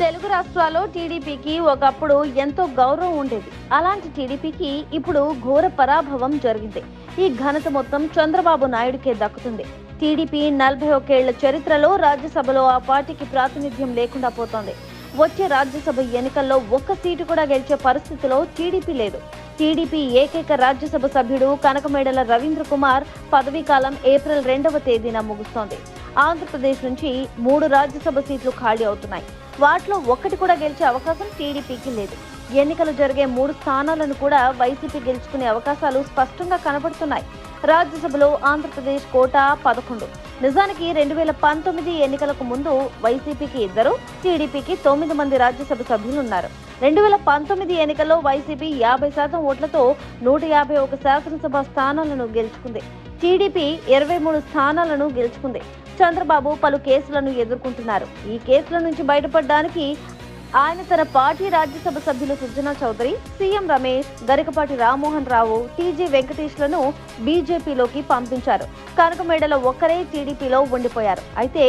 తెలుగు రాష్ట్రాల్లో టీడీపీకి ఒకప్పుడు ఎంతో గౌరవం ఉండేది. అలాంటి టీడీపీకి ఇప్పుడు ఘోర పరాభవం జరిగింది. ఈ ఘనత మొత్తం చంద్రబాబు నాయుడుకే దక్కుతుంది. టీడీపీ నలభై ఒకేళ్ళ చరిత్రలో రాజ్యసభలో ఆ పార్టీకి ప్రాతినిధ్యం లేకుండా పోతోంది. వచ్చే రాజ్యసభ ఎన్నికల్లో ఒక్క సీటు కూడా గెలిచే పరిస్థితిలో టీడీపీ లేదు. టీడీపీ ఏకైక రాజ్యసభ సభ్యుడు కనకమేడల రవీంద్ర కుమార్ పదవీకాలం ఏప్రిల్ రెండవ తేదీన ముగుస్తోంది. ఆంధ్రప్రదేశ్ నుంచి మూడు రాజ్యసభ సీట్లు ఖాళీ అవుతున్నాయి. వాటిలో ఒక్కటి కూడా గెలిచే అవకాశం టీడీపీకి లేదు. ఎన్నికలు జరిగే మూడు స్థానాలను కూడా వైసీపీ గెలుచుకునే అవకాశాలు స్పష్టంగా కనబడుతున్నాయి రాజ్యసభలో ఆంధ్రప్రదేశ్ కోటా పదకొండు. నిజానికి రెండు వేల పంతొమ్మిది ఎన్నికలకు ముందు వైసీపీకి ఇద్దరు టీడీపీకి తొమ్మిది మంది రాజ్యసభ సభ్యులు ఉన్నారు రెండు వేల పంతొమ్మిది ఎన్నికల్లో వైసీపీ యాభై శాతం ఓట్లతో నూట యాభై ఒక శాసనసభ స్థానాలను గెలుచుకుంది. టీడీపీ ఇరవై మూడు స్థానాలను గెలుచుకుంది. చంద్రబాబు పలు కేసులను ఎదుర్కొంటున్నారు. ఈ కేసుల నుంచి బయటపడడానికి ఆయన తన పార్టీ రాజ్యసభ సభ్యులు సుజనా చౌదరి సీఎం రమేష్ గరికపాటి రామ్మోహన్ రావు టీజీ వెంకటేష్లను బీజేపీలోకి పంపించారు. కనకమేడలో ఒక్కరే టీడీపీలో ఉండిపోయారు. అయితే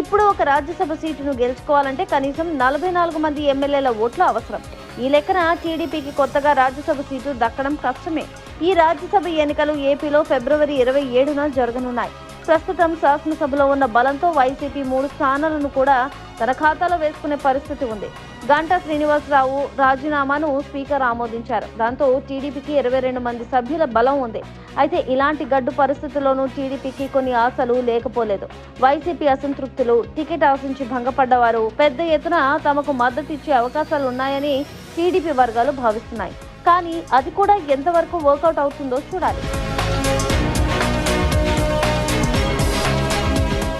ఇప్పుడు ఒక రాజ్యసభ సీటును గెలుచుకోవాలంటే కనీసం నలభై నాలుగు మంది ఎమ్మెల్యేల ఓట్లు అవసరం. ఈ లెక్కన టీడీపీకి కొత్తగా రాజ్యసభ సీటు దక్కడం కష్టమే. ఈ రాజ్యసభ ఎన్నికలు ఏపీలో ఫిబ్రవరి ఇరవై ఏడున జరగనున్నాయి. ప్రస్తుతం శాసనసభలో ఉన్న బలంతో వైసీపీ మూడు స్థానాలను కూడా తన ఖాతాలో వేసుకునే పరిస్థితి ఉంది. గంటా శ్రీనివాసరావు రాజీనామాను స్పీకర్ ఆమోదించారు. దాంతో టీడీపీకి ఇరవై రెండు మంది సభ్యుల బలం ఉంది. అయితే ఇలాంటి గడ్డు పరిస్థితుల్లోనూ టీడీపీకి కొన్ని ఆశలు లేకపోలేదు. వైసీపీ అసంతృప్తులు టికెట్ ఆశించి భంగపడ్డవారు పెద్ద ఎత్తున తమకు మద్దతు ఇచ్చే అవకాశాలు ఉన్నాయని టీడీపీ వర్గాలు భావిస్తున్నాయి. కానీ అది కూడా ఎంతవరకు వర్కౌట్ అవుతుందో చూడాలి.